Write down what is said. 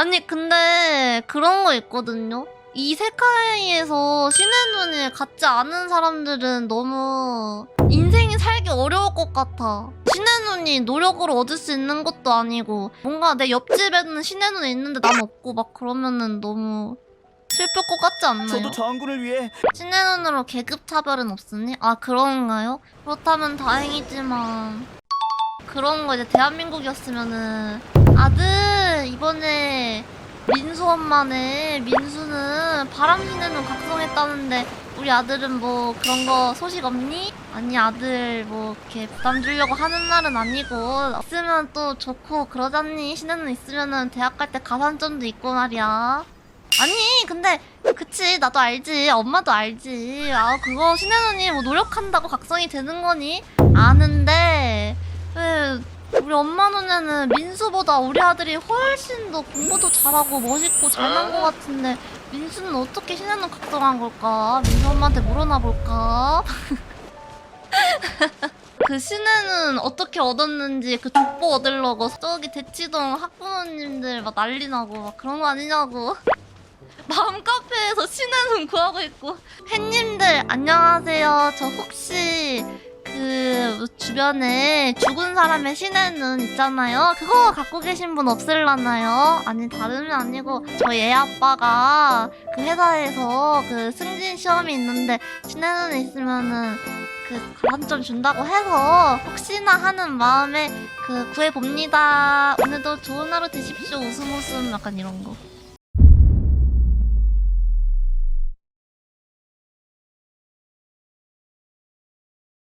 아니 근데 그런 거 있거든요. 이 세카이에서 신의 눈을 갖지 않은 사람들은 너무 인생이 살기 어려울 것 같아. 신의 눈이 노력으로 얻을 수 있는 것도 아니고 뭔가 내 옆집에는 신의 눈이 있는데 난 없고 막 그러면은 너무 슬플 것 같지 않나요? 저도 장군을 위해 신의 눈으로 계급 차별은 없으니? 아 그런가요? 그렇다면 다행이지만 그런 거 이제 대한민국이었으면은 아들 이번에 민수 엄마네 민수는 바람 눈 각성했다는데 우리 아들은 뭐 그런 거 소식 없니? 아니 아들 뭐 이렇게 부담 주려고 하는 말은 아니고 있으면 또 좋고 그러잖니? 눈 있으면은 대학 갈 때 가산점도 있고 말이야. 아니 근데 그치 나도 알지. 엄마도 알지. 아 그거 신의 눈이 뭐 노력한다고 각성이 되는 거니? 아는데 왜 우리 엄마 눈에는 민수보다 우리 아들이 훨씬 더 공부도 잘하고 멋있고 잘난 것 같은데 민수는 어떻게 눈 각성한 걸까? 민수 엄마한테 물어나 볼까? 그 신에는 어떻게 얻었는지 그 족보 얻으려고 저기 대치동 학부모님들 막 난리 나고 막 그런 거 아니냐고. 마음 카페에서 눈 구하고 있고. 팬님들 안녕하세요. 저 혹시 그 주변에 죽은 사람의 눈 있잖아요. 그거 갖고 계신 분 없을라나요? 아니 다름이 아니고 저희 애 아빠가 그 회사에서 그 승진 시험이 있는데 눈 있으면은 그 가산점 준다고 해서 혹시나 하는 마음에 그 구해봅니다. 오늘도 좋은 하루 되십시오. 웃음 웃음. 약간 이런 거